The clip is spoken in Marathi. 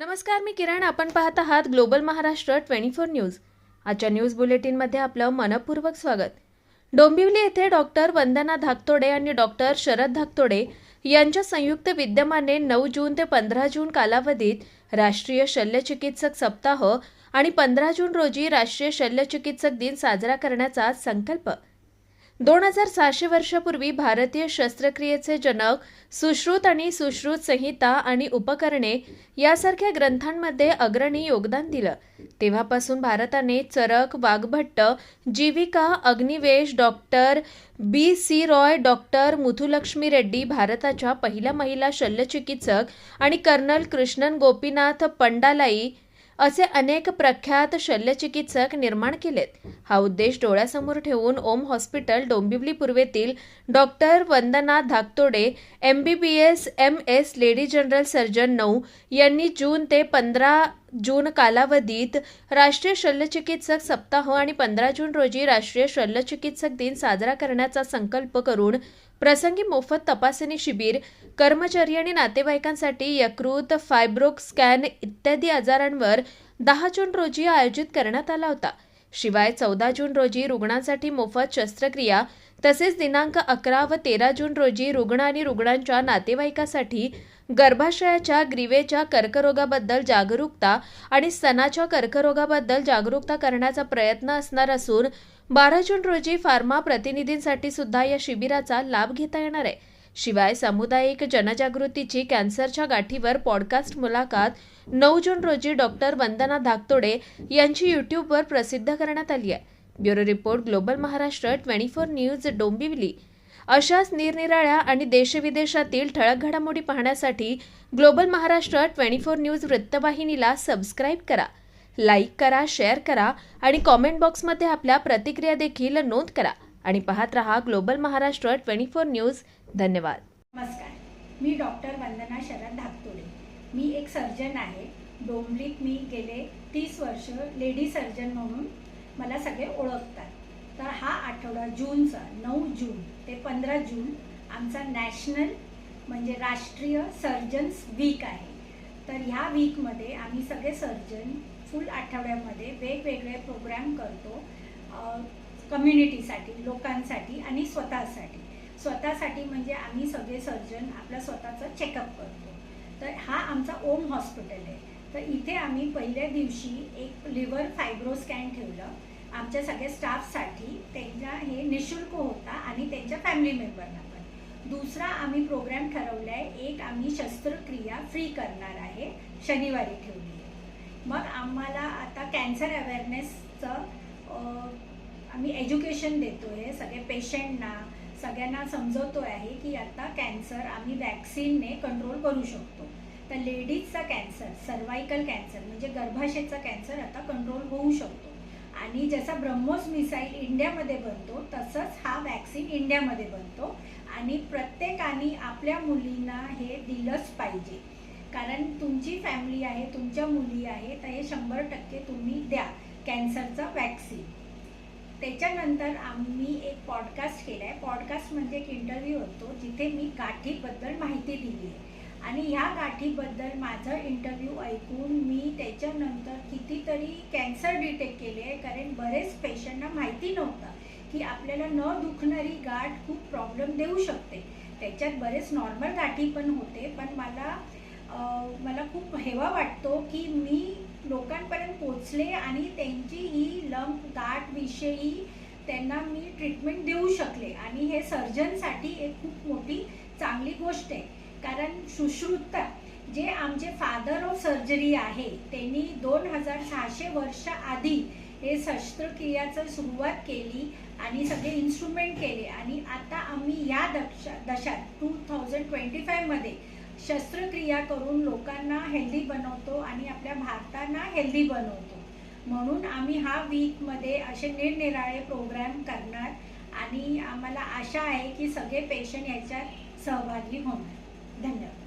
नमस्कार मी किरण. आपण पाहत आहात global Maharashtra twenty four news. आजच्या न्यूज बुलेटिनमध्ये आपलं मनपूर्वक स्वागत. डोंबिवली येथे डॉक्टर वंदना धाकतोडे आणि डॉक्टर शरद धाकतोडे यांच्या संयुक्त विद्यमाने नऊ जून ते पंधरा जून कालावधीत राष्ट्रीय शल्यचिकित्सक सप्ताह आणि पंधरा जून रोजी राष्ट्रीय शल्यचिकित्सक दिन साजरा करण्याचा संकल्प दोन हजार सहाशे वर्षापूर्वी भारतीय शस्त्रक्रियेचे जनक सुश्रुत आणि सुश्रुत संहिता आणि उपकरणे यासारख्या ग्रंथांमध्ये अग्रणी योगदान दिलं. तेव्हापासून भारताने Charak Vagbhatt Jivika Agnivesh doctor B. C. Roy doctor Muthulakshmi Reddy भारताच्या पहिल्या महिला शल्यचिकित्सक आणि कर्नल कृष्णन गोपीनाथ पंडालाई असे अनेक प्रख्यात शल्यचिकित्सक निर्माण केलेत. हा उद्देश डोळ्यासमोर ठेवून Om hospital Dombivli पूर्वेतील doctor Vandana Dhaktode M B B S M S lady general surgeon नऊ यांनी जून ते पंधरा जून कालावधीत राष्ट्रीय शल्यचिकित्सक सप्ताह आणि पंधरा जून रोजी राष्ट्रीय शल्यचिकित्सक दिन साजरा करण्याचा संकल्प करून प्रसंगी मोफत तपासणी शिबिर कर्मचारी आणि नातेवाईकांसाठी यकृत फायब्रोक स्कॅन इत्यादी आजारांवर दहा जून रोजी आयोजित करण्यात आला होता. शिवाय चौदा जून रोजी रुग्णांसाठी मोफत शस्त्रक्रिया तसेच दिनांक अकरा व तेरा जून रोजी रुग्ण आणि रुग्णांच्या नातेवाईकासाठी गर्भाशयाच्या ग्रीवेच्या कर्करोगाबद्दल जागरूकता आणि स्तनाच्या कर्करोगाबद्दल जागरूकता करण्याचा प्रयत्न असणार असून बारा जून रोजी फार्मा प्रतिनिधींसाठी सुद्धा या शिबिराचा लाभ घेता येणार आहे. शिवाय सामुदायिक जनजागृतीची कॅन्सरच्या गाठीवर पॉडकास्ट मुलाखत नऊ जून रोजी डॉक्टर वंदना धाकतोडे यांची यूट्यूबवर प्रसिद्ध करण्यात आली आहे. Bureau report global Maharashtra twenty four news Dombivli. अशाच निरनिराळ्या आणि देशविदेशातील ठळक घडामोडी पाहण्यासाठी global Maharashtra twenty four news वृत्तवाहिनीला सबस्क्राईब करा लाईक करा शेअर करा आणि कॉमेंट बॉक्समध्ये आपल्या प्रतिक्रिया देखील नोंद करा आणि पाहत रहा global Maharashtra twenty four news. धन्यवाद. नमस्कार. मी डॉक्टर वंदना शरद धाकतोडे. मी एक सर्जन आहे. डोंबलीत मी गेले तीस वर्ष लेडी सर्जन म्हणून मला सगळे ओळखतात. तर हा आठवडा जूनचा नऊ जून ते पंधरा जून आमचा नॅशनल म्हणजे राष्ट्रीय सर्जन्स वीक आहे. तर ह्या वीकमध्ये आम्ही सगळे सर्जन फुल आठवड्यामध्ये वेगवेगळे प्रोग्राम करतो कम्युनिटीसाठी लोकांसाठी आणि स्वतःसाठी. स्वतःसाठी म्हणजे आम्ही सगळे सर्जन आपला स्वतःचं चेकअप करतो. तर हा आमचा ओम हॉस्पिटल आहे. तर इथे आम्ही पहिल्या दिवशी एक लिव्हर फायब्रो स्कॅन ठेवलं आमच्या सगळ्या स्टाफसाठी. त्यांच्या हे निशुल्क होता आणि त्यांच्या फॅमिली मेंबरना पण. दुसरा आम्ही प्रोग्राम ठरवला आहे एक आम्ही शस्त्रक्रिया फ्री करणार आहे शनिवारी ठेवली आहे. मग आम्हाला आता कॅन्सर अवेअरनेसचं आम्ही एज्युकेशन देतो आहे सगळे पेशंटना सगळ्यांना समजवतो आहे की आता कॅन्सर आम्ही वॅक्सिनने कंट्रोल करू शकतो. तर लेडीजचा कॅन्सर सर्वायकल कॅन्सर म्हणजे गर्भाशयाचा कॅन्सर आता कंट्रोल होऊ शकतो. आणि जसा ब्रह्मोस मिसाईल इंडियामध्ये बनतो तसंच हा वॅक्सिन इंडियामध्ये बनतो. आणि प्रत्येकाने आपल्या मुलींना हे दिलंच पाहिजे. कारण तुमची फॅमिली आहे तुमच्या मुली आहे तर हे शंभर टक्के तुम्ही द्या कॅन्सरचा वॅक्सिन त्याच्यानंतर आम्ही एक पॉडकास्ट केला आहे पॉडकास्ट म्हणजे एक इंटरव्ह्यू होतो जिथे मी गाठीबद्दल माहिती दिली आहे आणि ह्या गाठीबद्दल माझं इंटरव्ह्यू ऐकून मी त्याच्यानंतर कितीतरी कॅन्सर डिटेक्ट केले आहे. कारण बरेच पेशंटना माहिती नव्हतं की आपल्याला न दुखणारी गाठ खूप प्रॉब्लेम देऊ शकते. त्याच्यात बरेच नॉर्मल गाठी पण होते. पण मला मला खूप हेवा वाटतो की मी लोकांपर्यंत पोचले आणि त्यांची ही लंप गाठविषयी त्यांना मी ट्रीटमेंट देऊ शकले. आणि हे सर्जनसाठी एक खूप मोठी चांगली गोष्ट आहे. कारण सुश्रुतता जे आमचे फादर ऑफ सर्जरी आहे त्यांनी दोन हजार सहाशे वर्ष आधी हे शस्त्रक्रियाचं सुरुवात केली आणि सगळे इन्स्ट्रुमेंट केले. आणि आता आम्ही या दक्षा दशात टू थाउजंड ट्वेंटी फायमध्ये शस्त्रक्रिया करून लोकांना हेल्दी बनवतो आणि आपल्या भारतांना हेल्दी बनवतो. म्हणून आम्ही हा वीकमध्ये असे निरनिराळे प्रोग्राम करणार आणि आम्हाला आशा आहे की सगळे पेशंट याच्यात सहभागी होणार. धन्यवाद